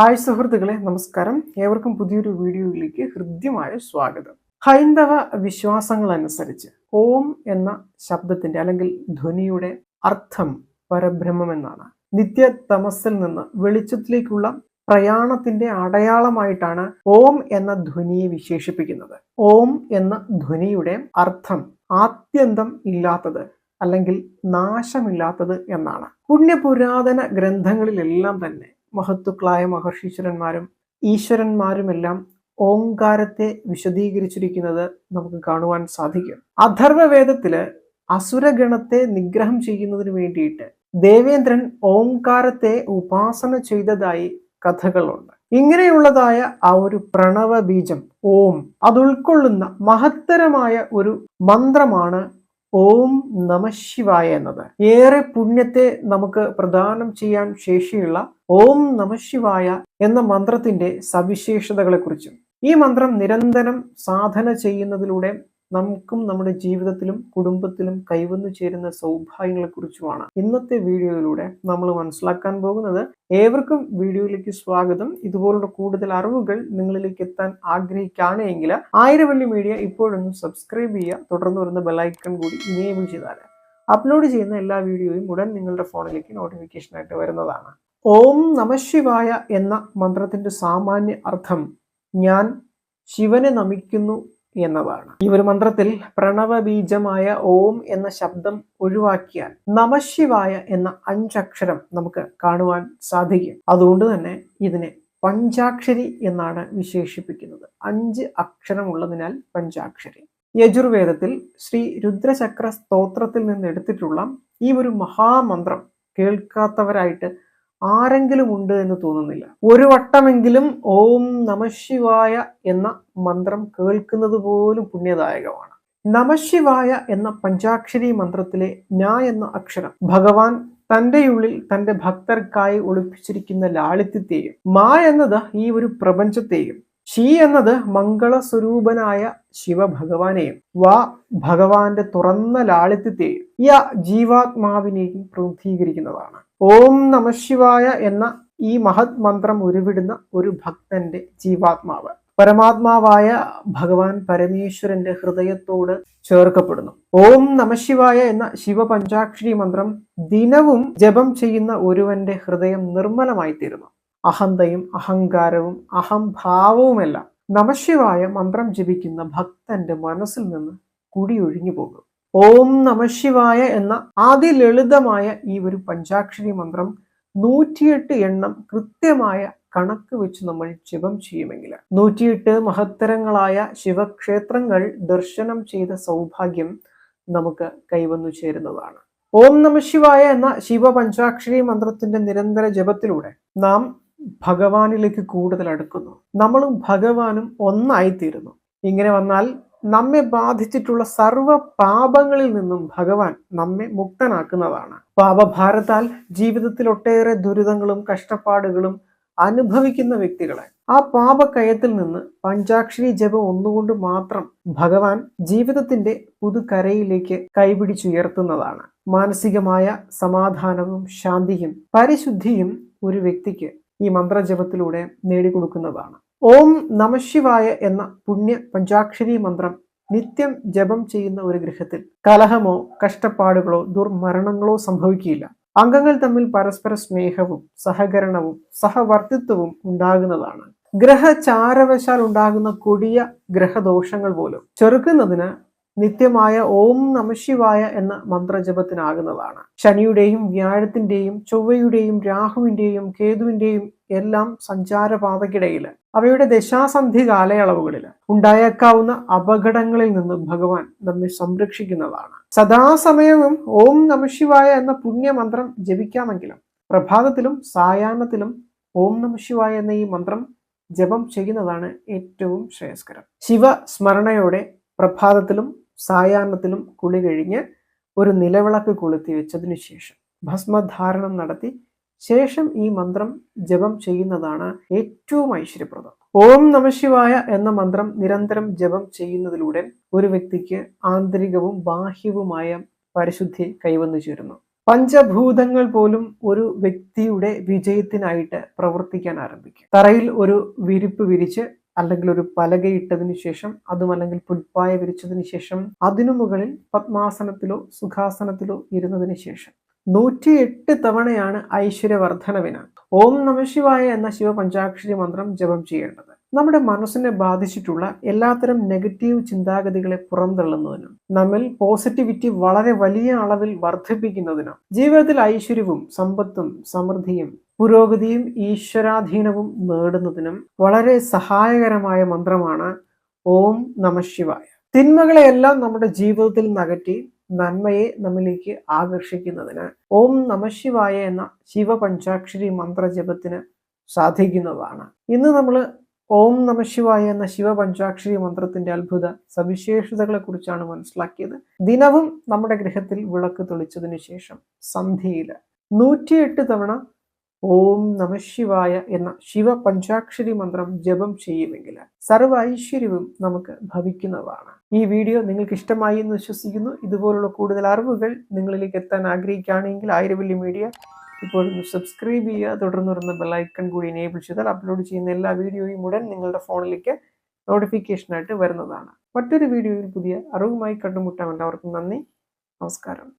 Hi സുഹൃത്തുക്കളെ നമസ്കാരം. ഏവർക്കും പുതിയൊരു വീഡിയോയിലേക്ക് ഹൃദ്യമായ സ്വാഗതം. ഹൈന്ദവ വിശ്വാസങ്ങൾ അനുസരിച്ച് ഓം എന്ന ശബ്ദത്തിന്റെ അല്ലെങ്കിൽ ധ്വനിയുടെ അർത്ഥം പരബ്രഹ്മം എന്നാണ് നിത്യ തമസിൽ നിന്ന് വെളിച്ചത്തിലേക്കുള്ള പ്രയാണത്തിന്റെ അടയാളമായിട്ടാണ് ഓം എന്ന ധ്വനിയെ വിശേഷിപ്പിക്കുന്നത്. ഓം എന്ന ധ്വനിയുടെ അർത്ഥം ആത്യന്തം ഇല്ലാത്തത് അല്ലെങ്കിൽ നാശമില്ലാത്തത് എന്നാണ്. പുണ്യപുരാതന ഗ്രന്ഥങ്ങളിലെല്ലാം തന്നെ മഹത്തുക്കളായ മഹർഷീശ്വരന്മാരും ഈശ്വരന്മാരുമെല്ലാം ഓങ്കാരത്തെ വിശദീകരിച്ചിരിക്കുന്നത് നമുക്ക് കാണുവാൻ സാധിക്കും. അഥർവവേദത്തിൽ അസുരഗണത്തെ നിഗ്രഹം ചെയ്യുന്നതിന് വേണ്ടിയിട്ട് ദേവേന്ദ്രൻ ഓങ്കാരത്തെ ഉപാസന ചെയ്തതായി കഥകളുണ്ട്. ഇങ്ങനെയുള്ളതായ ആ ഒരു പ്രണവ ബീജം ഓം അത് ഉൾക്കൊള്ളുന്ന മഹത്തരമായ ഒരു മന്ത്രമാണ് ഓം നമ ശിവായ എന്നത്. ഏറെ പുണ്യത്തെ നമുക്ക് പ്രദാനം ചെയ്യാൻ ശേഷിയുള്ള ഓം നമ ശിവായ എന്ന മന്ത്രത്തിന്റെ സവിശേഷതകളെക്കുറിച്ചും ഈ മന്ത്രം നിരന്തരം സാധന ചെയ്യുന്നതിലൂടെ നമുക്കും നമ്മുടെ ജീവിതത്തിലും കുടുംബത്തിലും കൈവന്നു ചേരുന്ന സൗഭാഗ്യങ്ങളെക്കുറിച്ചുമാണ് ഇന്നത്തെ വീഡിയോയിലൂടെ നമ്മൾ മനസ്സിലാക്കാൻ പോകുന്നത്. ഏവർക്കും വീഡിയോയിലേക്ക് സ്വാഗതം. ഇതുപോലുള്ള കൂടുതൽ അറിവുകൾ നിങ്ങളിലേക്ക് എത്താൻ ആഗ്രഹിക്കുകയാണ് എങ്കിൽ ആയിരവള്ളി മീഡിയ ഇപ്പോഴൊന്നും സബ്സ്ക്രൈബ് ചെയ്യുക. തുടർന്ന് വരുന്ന ബെലൈക്കൺ കൂടി ഇനേബിൾ ചെയ്താൽ അപ്ലോഡ് ചെയ്യുന്ന എല്ലാ വീഡിയോയും ഉടൻ നിങ്ങളുടെ ഫോണിലേക്ക് നോട്ടിഫിക്കേഷൻ ആയിട്ട് വരുന്നതാണ്. ഓം നമശിവായ എന്ന മന്ത്രത്തിന്റെ സാമാന്യ അർത്ഥം ഞാൻ ശിവനെ നമിക്കുന്നു എന്നതാണ്. ഈ ഒരു മന്ത്രത്തിൽ പ്രണവ ബീജമായ ഓം എന്ന ശബ്ദം ഒഴിവാക്കിയാൽ നമശിവായ എന്ന അഞ്ചക്ഷരം നമുക്ക് കാണുവാൻ സാധിക്കും. അതുകൊണ്ട് തന്നെ ഇതിനെ പഞ്ചാക്ഷരി എന്നാണ് വിശേഷിപ്പിക്കുന്നത്. അഞ്ച് അക്ഷരമുള്ളതിനാൽ പഞ്ചാക്ഷരി. യജുർവേദത്തിൽ ശ്രീ രുദ്രചക്ര സ്തോത്രത്തിൽ നിന്ന് എടുത്തിട്ടുള്ള ഈ ഒരു മഹാമന്ത്രം കേൾക്കാത്തവരായിട്ട് ആരെങ്കിലും ഉണ്ട് എന്ന് തോന്നുന്നില്ല. ഒരു വട്ടമെങ്കിലും ഓം നമശിവായ എന്ന മന്ത്രം കേൾക്കുന്നത് പോലും പുണ്യദായകമാണ്. നമശിവായ എന്ന പഞ്ചാക്ഷരി മന്ത്രത്തിലെ ഞ എന്ന അക്ഷരം ഭഗവാൻ തന്റെ ഉള്ളിൽ തന്റെ ഭക്തർക്കായി ഒളിപ്പിച്ചിരിക്കുന്ന ലാളിത്യത്തെയും മാ എന്നത് ഈ ഒരു പ്രപഞ്ചത്തെയും ശി എന്നത് മംഗള സ്വരൂപനായ ശിവഭഗവാനെയും വ ഭഗവാന്റെ തുറന്ന ലാളിത്യത്തെയും യ ജീവാത്മാവിനെയും പ്രതിനിധീകരിക്കുന്നതാണ്. ഓം നമശിവായ എന്ന ഈ മഹത് മന്ത്രം ഉരുവിടുന്ന ഒരു ഭക്തന്റെ ജീവാത്മാവ്. പരമാത്മാവായ ഭഗവാൻ പരമേശ്വരന്റെ ഹൃദയത്തോട് ചേർക്കപ്പെടുന്നു. ഓം നമശിവായ എന്ന ശിവപഞ്ചാക്ഷരി മന്ത്രം ദിനവും ജപം ചെയ്യുന്ന ഒരുവന്റെ ഹൃദയം നിർമ്മലമായി തീരുന്നു അഹന്തയും അഹങ്കാരവും അഹംഭാവവുമെല്ലാം നമശിവായ മന്ത്രം ജപിക്കുന്ന ഭക്തന്റെ മനസ്സിൽ നിന്ന് കുടിയൊഴിഞ്ഞു പോകും ഓം നമശിവായ എന്ന ആദ്യ ലളിതമായ ഈ ഒരു പഞ്ചാക്ഷരി മന്ത്രം നൂറ്റിയെട്ട് എണ്ണം കൃത്യമായ കണക്ക് വെച്ച് നമ്മൾ ജപം ചെയ്യുമെങ്കിൽ നൂറ്റിയെട്ട് മഹത്തരങ്ങളായ ശിവക്ഷേത്രങ്ങൾ ദർശനം ചെയ്ത സൗഭാഗ്യം നമുക്ക് കൈവന്നു ചേരുന്നതാണ്. ഓം നമശിവായ എന്ന ശിവ പഞ്ചാക്ഷരി മന്ത്രത്തിന്റെ നിരന്തര ജപത്തിലൂടെ നാം ഭഗവാനിലേക്ക് കൂടുതൽ അടുക്കുന്നു. നമ്മളും ഭഗവാനും ഒന്നായിത്തീരുന്നു. ഇങ്ങനെ വന്നാൽ നമ്മെ ബാധിച്ചിട്ടുള്ള സർവ പാപങ്ങളിൽ നിന്നും ഭഗവാൻ നമ്മെ മുക്തനാക്കുന്നതാണ്. പാപഭാരത്താൽ ജീവിതത്തിൽ ഒട്ടേറെ ദുരിതങ്ങളും കഷ്ടപ്പാടുകളും അനുഭവിക്കുന്ന വ്യക്തികളെ. ആ പാപക്കയത്തിൽ നിന്ന് പഞ്ചാക്ഷരി ജപം ഒന്നുകൊണ്ട് മാത്രം ഭഗവാൻ ജീവിതത്തിന്റെ പുതുകരയിലേക്ക് കൈപിടിച്ചുയർത്തുന്നതാണ്. മാനസികമായ സമാധാനവും ശാന്തിയും പരിശുദ്ധിയും ഒരു വ്യക്തിക്ക് ഈ മന്ത്രജപത്തിലൂടെ നേടിക്കൊടുക്കുന്നതാണ്. ഓം നമശിവായ എന്ന പുണ്യ പഞ്ചാക്ഷരി മന്ത്രം നിത്യം ജപം ചെയ്യുന്ന ഒരു ഗൃഹത്തിൽ കലഹമോ കഷ്ടപ്പാടുകളോ ദുർമരണങ്ങളോ സംഭവിക്കില്ല അംഗങ്ങൾ തമ്മിൽ പരസ്പര സ്നേഹവും സഹകരണവും സഹവർത്തിത്വവും ഉണ്ടാകുന്നതാണ്. ഗ്രഹചാരവശാൽ ഉണ്ടാകുന്ന കൊടിയ ഗ്രഹദോഷങ്ങൾ പോലും ചെറുക്കുന്നതിന് നിത്യമായ ഓം നമശിവായ എന്ന മന്ത്രജപത്തിനാകുന്നതാണ്. ശനിയുടെയും വ്യാഴത്തിന്റെയും ചൊവ്വയുടെയും രാഹുവിന്റെയും കേതുവിന്റെയും എല്ലാം സഞ്ചാരപാതയ്ക്കിടയിൽ അവയുടെ ദശാസന്ധി കാലയളവുകളിൽ ഉണ്ടായേക്കാവുന്ന അപകടങ്ങളിൽ നിന്ന് ഭഗവാൻ നമ്മെ സംരക്ഷിക്കുന്നതാണ്. സദാസമയവും ഓം നമശിവായ എന്ന പുണ്യമന്ത്രം ജപിക്കാമെങ്കിലും പ്രഭാതത്തിലും സായാഹ്നത്തിലും ഓം നമശിവായ എന്ന ഈ മന്ത്രം ജപം ചെയ്യുന്നതാണ് ഏറ്റവും ശ്രേയസ്കരം. ശിവസ്മരണയോടെ പ്രഭാതത്തിലും സായാഹ്നത്തിലും കുളി കഴിഞ്ഞ് ഒരു നിലവിളക്ക് കൊളുത്തി വെച്ചതിനു ശേഷം ഭസ്മധാരണം നടത്തി ശേഷം ഈ മന്ത്രം ജപം ചെയ്യുന്നതാണ് ഏറ്റവും ഐശ്വര്യപ്രദം. ഓം നമശിവായ എന്ന മന്ത്രം നിരന്തരം ജപം ചെയ്യുന്നതിലൂടെ ഒരു വ്യക്തിക്ക് ആന്തരികവും ബാഹ്യവുമായ പരിശുദ്ധി കൈവന്നു ചേരുന്നു. പഞ്ചഭൂതങ്ങൾ പോലും ഒരു വ്യക്തിയുടെ വിജയത്തിനായിട്ട് പ്രവർത്തിക്കാൻ ആരംഭിക്കും. തറയിൽ ഒരു വിരിപ്പ് വിരിച്ച് അല്ലെങ്കിൽ ഒരു പലകയിട്ടതിനു ശേഷം അതും അല്ലെങ്കിൽ പുൽപ്പായ വിരിച്ചതിന് ശേഷം അതിനു മുകളിൽ പത്മാസനത്തിലോ സുഖാസനത്തിലോ ഇരുന്നതിന് ശേഷം. നൂറ്റിയെട്ട് തവണയാണ് ഐശ്വര്യവർദ്ധനവിന് ഓം നമശിവായ എന്ന ശിവപഞ്ചാക്ഷരി മന്ത്രം ജപം ചെയ്യേണ്ടത്. നമ്മുടെ മനസ്സിനെ ബാധിച്ചിട്ടുള്ള എല്ലാത്തരം നെഗറ്റീവ് ചിന്താഗതികളെ പുറന്തള്ളുന്നതിനും നമ്മിൽ പോസിറ്റിവിറ്റി വളരെ വലിയ അളവിൽ വർദ്ധിപ്പിക്കുന്നതിനും ജീവിതത്തിൽ ഐശ്വര്യവും സമ്പത്തും സമൃദ്ധിയും പുരോഗതിയും ഈശ്വരാധീനവും നേടുന്നതിനും വളരെ സഹായകരമായ മന്ത്രമാണ് ഓം നമശിവായ തിന്മകളെയെല്ലാം നമ്മുടെ ജീവിതത്തിൽ നകറ്റി നന്മയെ നമ്മിലേക്ക് ആകർഷിക്കുന്നതിന് ഓം നമശിവായ എന്ന ശിവപഞ്ചാക്ഷരി മന്ത്രജപത്തിന് സാധിക്കുന്നതാണ്. ഇന്ന് നമ്മൾ ഓം നമശിവായ എന്ന ശിവപഞ്ചാക്ഷരി മന്ത്രത്തിന്റെ അത്ഭുത സവിശേഷതകളെ കുറിച്ചാണ് മനസ്സിലാക്കിയത്. ദിനവും നമ്മുടെ ഗൃഹത്തിൽ വിളക്ക് തെളിച്ചതിന് ശേഷം സന്ധ്യയിൽ നൂറ്റിയെട്ട് തവണ ഓം നമശിവായ എന്ന ശിവ പഞ്ചാക്ഷരി മന്ത്രം ജപം ചെയ്യുമെങ്കിൽ സർവ ഐശ്വര്യവും നമുക്ക് ഭവിക്കുന്നതാണ്. ഈ വീഡിയോ നിങ്ങൾക്ക് ഇഷ്ടമായി എന്ന് വിശ്വസിക്കുന്നു. ഇതുപോലുള്ള കൂടുതൽ അറിവുകൾ നിങ്ങളിലേക്ക് എത്താൻ ആഗ്രഹിക്കുകയാണെങ്കിൽ ആയിരവല്ലി മീഡിയ ഇപ്പോൾ സബ്സ്ക്രൈബ് ചെയ്യുക. തുടർന്ന് വരുന്ന ബെല്ലൈക്കൺ കൂടി എനേബിൾ ചെയ്താൽ അപ്ലോഡ് ചെയ്യുന്ന എല്ലാ വീഡിയോയും ഉടൻ നിങ്ങളുടെ ഫോണിലേക്ക് നോട്ടിഫിക്കേഷനായിട്ട് വരുന്നതാണ്. മറ്റൊരു വീഡിയോയിൽ പുതിയ അറിവുമായി കണ്ടുമുട്ടാം എല്ലാവർക്കും നന്ദി. നമസ്കാരം.